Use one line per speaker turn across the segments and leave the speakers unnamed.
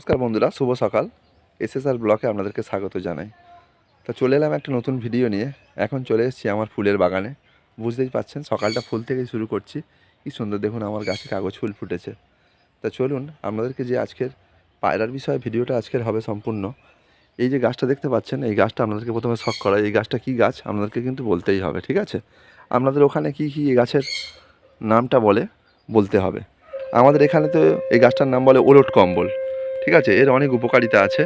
নমস্কার বন্ধুরা, শুভ সকাল। এসএসআর ব্লকে আপনাদেরকে স্বাগত জানাই। তা চলে এলাম একটা নতুন ভিডিও নিয়ে। এখন চলে এসেছি আমার ফুলের বাগানে। বুঝতেই পাচ্ছেন, সকালটা ফুল থেকেই শুরু করছি। কি সুন্দর দেখুন, আমার গাছে কাগজ ফুল ফুটেছে। তা চলুন, আপনাদেরকে যে আজকের পায়রার বিষয়ে ভিডিওটা আজকের হবে সম্পূর্ণ। এই যে গাছটা দেখতে পাচ্ছেন, এই গাছটা আপনাদেরকে প্রথমে শখ করা। এই গাছটা কী গাছ? আপনাদেরকে কিন্তু বলতেই হবে, ঠিক আছে? আপনাদের ওখানে কী কী এই গাছের নামটা বলে, বলতে হবে। আমাদের এখানে তো এই গাছটার নাম বলে ওলট কম্বল। ঠিক আছে? এর অনেক উপকারিতা আছে।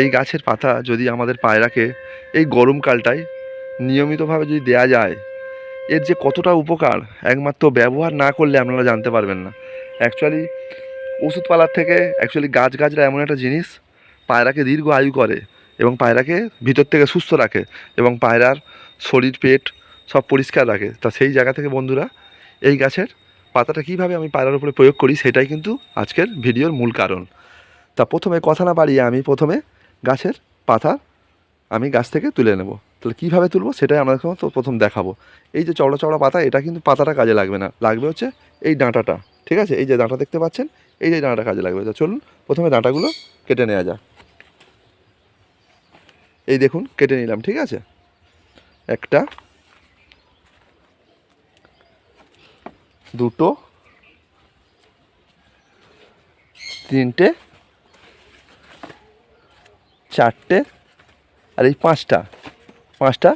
এই গাছের পাতা যদি আমাদের পায়রাকে এই গরমকালটায় নিয়মিতভাবে যদি দেয়া যায়, এর যে কতটা উপকার একমাত্র ব্যবহার না করলে আপনারা জানতে পারবেন না। অ্যাকচুয়ালি ওষুধপালার থেকে অ্যাকচুয়ালি গাছ গাছরা এমন একটা জিনিস, পায়রাকে দীর্ঘ আয়ু করে এবং পায়রাকে ভিতর থেকে সুস্থ রাখে এবং পায়রার শরীর, পেট সব পরিষ্কার রাখে। তা সেই জায়গা থেকে বন্ধুরা, এই গাছের পাতাটা কীভাবে আমি পায়রার উপরে প্রয়োগ করি সেটাই কিন্তু আজকের ভিডিওর মূল কারণ। তা প্রথমে কথা না বাড়িয়ে আমি প্রথমে গাছের পাতা আমি গাছ থেকে তুলে নেব। তাহলে কীভাবে তুলবো সেটাই আমরা তো প্রথম দেখাবো। এই যে চওড়া চওড়া পাতা, এটা কিন্তু পাতাটা কাজে লাগবে না। লাগবে হচ্ছে এই ডাঁটাটা, ঠিক আছে? এই যে ডাঁটা দেখতে পাচ্ছেন, এই যে ডাঁটাটা কাজে লাগবে। তা চলুন, প্রথমে ডাঁটাগুলো কেটে নেওয়া যাক। এই দেখুন, কেটে নিলাম, ঠিক আছে? একটা, দুটো, তিনটে চারটে আর এই পাঁচটা পাঁচটা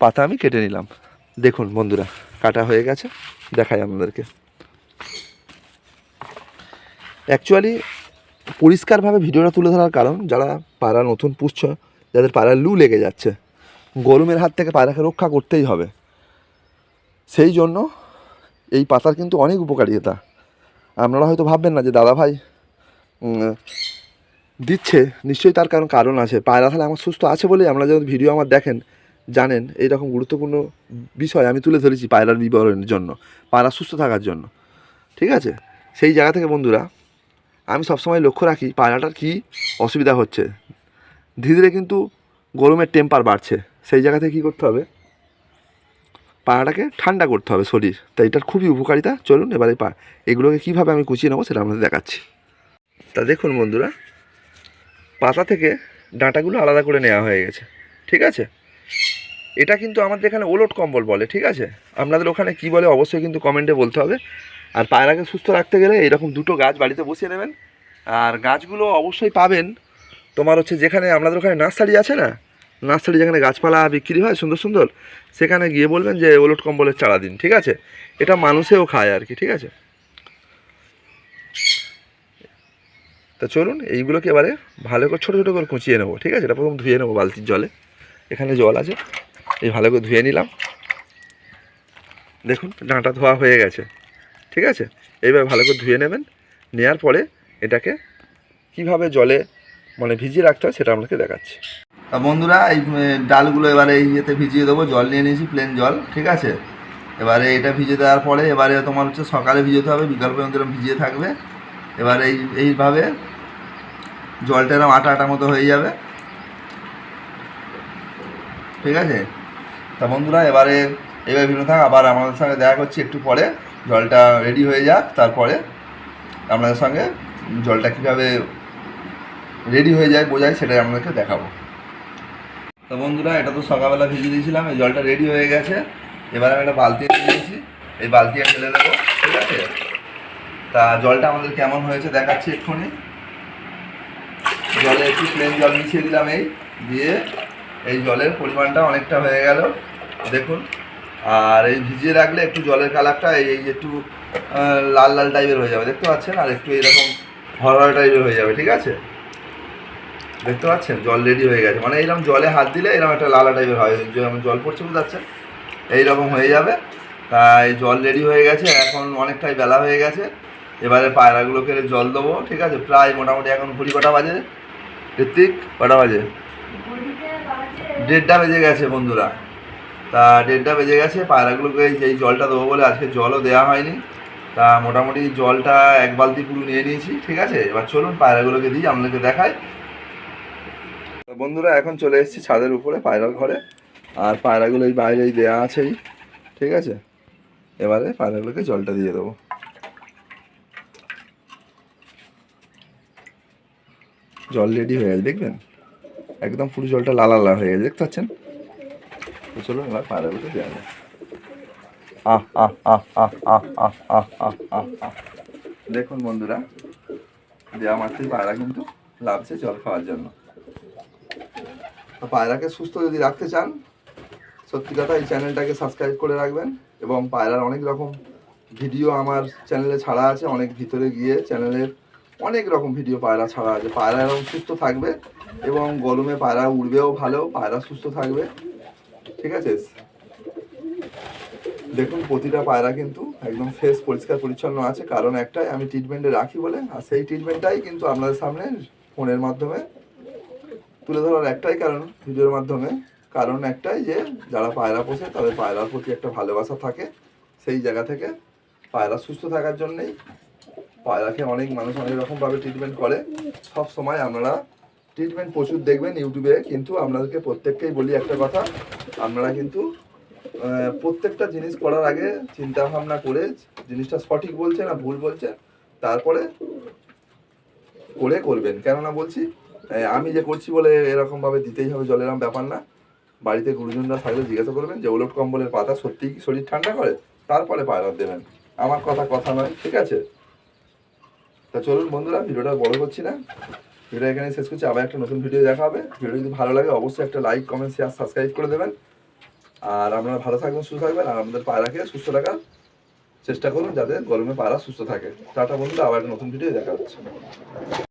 পাতা আমি কেটে নিলাম। দেখুন বন্ধুরা, কাটা হয়ে গেছে, দেখাই আপনাদেরকে। অ্যাকচুয়ালি পরিষ্কারভাবে ভিডিওটা তুলে ধরার কারণ, যারা পায়রা নতুন পুষছ, যাদের পায়রা লু লেগে যাচ্ছে, গরমের হাত থেকে পায়রাকে রক্ষা করতেই হবে। সেই জন্য এই পাতার কিন্তু অনেক উপকারিতা। আপনারা হয়তো ভাববেন না যে দাদা ভাই দিচ্ছে, নিশ্চয়ই তার কারণ কারণ আছে। পায়রা তাহলে আমার সুস্থ আছে বলেই আপনারা যখন ভিডিও আমার দেখেন, জানেন এই রকম গুরুত্বপূর্ণ বিষয় আমি তুলে ধরেছি পায়রার বিবরণের জন্য, পায়রা সুস্থ থাকার জন্য। ঠিক আছে? সেই জায়গা থেকে বন্ধুরা, আমি সবসময় লক্ষ্য রাখি পায়রাটার কী অসুবিধা হচ্ছে। ধীরে ধীরে কিন্তু গরমের টেম্পার বাড়ছে। সেই জায়গা থেকে কী করতে হবে? পায়রাটাকে ঠান্ডা করতে হবে শরীর। তাই এটার খুবই উপকারিতা। চলুন এবারে পা এগুলোকে কীভাবে আমি কুচিয়ে নেব সেটা আপনাদের দেখাচ্ছি। তা দেখুন বন্ধুরা পাতা থেকে ডাঁটাগুলো আলাদা করে নেওয়া হয়ে গেছে। ঠিক আছে? এটা কিন্তু আমাদের এখানে ওলট কম্বল বলে, ঠিক আছে? আপনাদের ওখানে কি বলে অবশ্যই কিন্তু কমেন্টে বলতে হবে। আর পায়রাকে সুস্থ রাখতে গেলে এরকম দুটো গাছ বাড়িতে বসিয়ে নেবেন আর গাছগুলো অবশ্যই পাবেন। তোমার হচ্ছে যেখানে আপনাদের ওখানে নার্সারি আছে না? নার্সারি যেখানে গাছপালা বিক্রি হয়, সুন্দর সুন্দর, সেখানে গিয়ে বলবেন যে ওলট কম্বলের চারা দিন, ঠিক আছে? এটা মানুষেও খায় আর কি, ঠিক আছে? তা চলুন এইগুলোকে এবারে ভালো করে, ছোটো ছোটো করে কুচিয়ে নেব, ঠিক আছে? এটা প্রথম ধুয়ে নেব বালতির জলে। এখানে জল আছে, এই ভালো করে ধুয়ে নিলাম। দেখুন, ডাঁটা ধোয়া হয়ে গেছে, ঠিক আছে? এইভাবে ভালো করে ধুয়ে নেবেন নেওয়ার পরে এটাকে কীভাবে জলে মানে ভিজিয়ে রাখতে হয় সেটা আপনাকে দেখাচ্ছি। তা বন্ধুরা, এই ডালগুলো এবারে এই ইয়েতে ভিজিয়ে দেবো, জল নিয়ে নিয়েছি প্লেন জল, ঠিক আছে? এবারে এটা ভিজিয়ে দেওয়ার পরে এবারে তোমার হচ্ছে সকালে ভিজোতে হবে, বিকাল পর্যন্ত ভিজিয়ে থাকবে। এবারে এই, এইভাবে জলটা এরকম আটা আটা মতো হয়ে যাবে। ঠিক আছে? তা বন্ধুরা, এবারে, এবার ভিন্ন থাক, আবার আমাদের সঙ্গে দেখা করছি একটু পরে। জলটা রেডি হয়ে যাক, তারপরে আপনাদের সঙ্গে জলটা কীভাবে রেডি হয়ে যায়, বোঝায়, সেটাই আপনাদেরকে দেখাবো। তো বন্ধুরা, এটা তো সকালবেলা ভিজিয়ে দিয়েছিলাম, এই জলটা রেডি হয়ে গেছে। এবার আমি একটা বালতি নিয়েছি এই বালতি ঢেলে দেবো, ঠিক আছে? তা জলটা আমাদের কেমন হয়েছে দেখাচ্ছি এক্ষুনি। জলে একটু প্লেন জল মিশিয়ে দিলাম এই, দিয়ে এই জলের পরিমাণটা অনেকটা হয়ে গেল, দেখুন। আর এই ভিজিয়ে রাখলে একটু জলের কালারটা এই একটু লাল লাল টাইপের হয়ে যাবে, দেখতে পাচ্ছেন? আর একটু এরকম হরহর টাইপের হয়ে যাবে, ঠিক আছে? দেখতে পাচ্ছেন? জল রেডি হয়ে গেছে। মানে এইরকম জলে হাত দিলে এরকম একটা লালা টাইপের হয়। যেমন জল পড়ছে, বুঝতে পারছেন? এইরকম হয়ে যাবে। তাই জল রেডি হয়ে গেছে, এখন অনেকটাই বেলা হয়ে গেছে। এবারে পায়রাগুলোকে জল দেবো, ঠিক আছে? প্রায় মোটামুটি এখন ঘুরি কটা বাজে। ঋত্বিক, কটা বাজে? দেড়টা বেজে গেছে বন্ধুরা। তা দেড়টা বেজে গেছে, পায়রাগুলোকে এই- জলটা দেবো বলে আজকে জলও দেওয়া হয়নি। তা মোটামুটি জলটা এক বালতি পুরো নিয়ে নিয়েছি, ঠিক আছে? এবার চলুন পায়রাগুলোকে দিই, আপনাদেরকে দেখাই। বন্ধুরা, এখন চলে এসেছি ছাদের উপরে, পায়রার ঘরে। আর পায়রাগুলো এই বাইরেই দেওয়া আছেই, ঠিক আছে? এবারে পায়রাগুলোকে জলটা দিয়ে দেবো। জল রেডি হয়ে গেছে দেখবেন একদম পুরো জলটা লাল লাল হয়ে গেছে, দেখতে পাচ্ছেন? তো চলুন এবার পায়রাগুলো দেওয়া যায় আহ আহ আহ আহ আহ আহ আহ দেখুন বন্ধুরা, দেওয়া মাত্রই পায়রা কিন্তু লাভছে জল খাওয়ার জন্য। পায়রাকে সুস্থ যদি রাখতে চান, সত্যি কথা এই চ্যানেলটাকে সাবস্ক্রাইব করে রাখবেন এবং পায়রার অনেক রকম ভিডিও আমার চ্যানেলে ছাড়া আছে, অনেক ভিতরে গিয়ে চ্যানেলের অনেক রকম ভিডিও, পায়রা ছাড়া আছে। পায়রা এরকম সুস্থ থাকবে এবং গরমে পায়রা উড়বেও ভালো, পায়রা সুস্থ থাকবে। ঠিক আছে? দেখুন, প্রতিটা পায়রা কিন্তু একদম ফ্রেশ পরিষ্কার, পরিচ্ছন্ন আছে। কারণ একটাই আমি ট্রিটমেন্টে রাখি বলে, আর সেই ট্রিটমেন্টটাই কিন্তু আপনাদের সামনে ফোনের মাধ্যমে তুলে ধরার একটাই কারণ ভিডিওর মাধ্যমে। কারণ একটাই যে, যারা পায়রা পোষে, তাদের পায়রার প্রতি একটা ভালোবাসা থাকে। সেই জায়গা থেকে পায়রা সুস্থ থাকার জন্যেই পায়রাকে অনেক মানুষ অনেক রকমভাবে ট্রিটমেন্ট করে। সব সময় আপনারা ট্রিটমেন্ট প্রচুর দেখবেন ইউটিউবে, কিন্তু আপনাদেরকে প্রত্যেককেই বলি একটা কথা, আপনারা কিন্তু প্রত্যেকটা জিনিস করার আগে চিন্তা ভাবনা করে জিনিসটা সঠিক বলছে না ভুল বলছে তারপরে করে করবেন। কেননা বলছি আমি যে করছি বলে এরকম ভাবে দিতেই হবে, জলের এরম ব্যাপার না। বাড়িতে গুরুজনরা থাকলে জিজ্ঞাসা করবেন যে, ওলট কম্বলের পাতা সত্যিই কি শরীর ঠান্ডা করে? তারপরে পায়রা দেবেন। আমার কথা কথা নয়, ঠিক আছে? তা চলুন বন্ধুরা, ভিডিওটা বড় করছি না। ভিডিও এখানে শেষ করছি। আবার একটা নতুন ভিডিও দেখা হবে। ভিডিও যদি ভালো লাগে, অবশ্যই একটা লাইক কমেন্ট শেয়ার সাবস্ক্রাইব করে দেবেন। আর আপনারা ভালো থাকবেন, সুস্থ থাকবেন। আর আমাদের পায়রাকে সুস্থ রাখার চেষ্টা করুন, যাতে গরমে পায়রা সুস্থ থাকে। টাটা বন্ধুরা, আবার একটা নতুন ভিডিও দেখা হচ্ছে।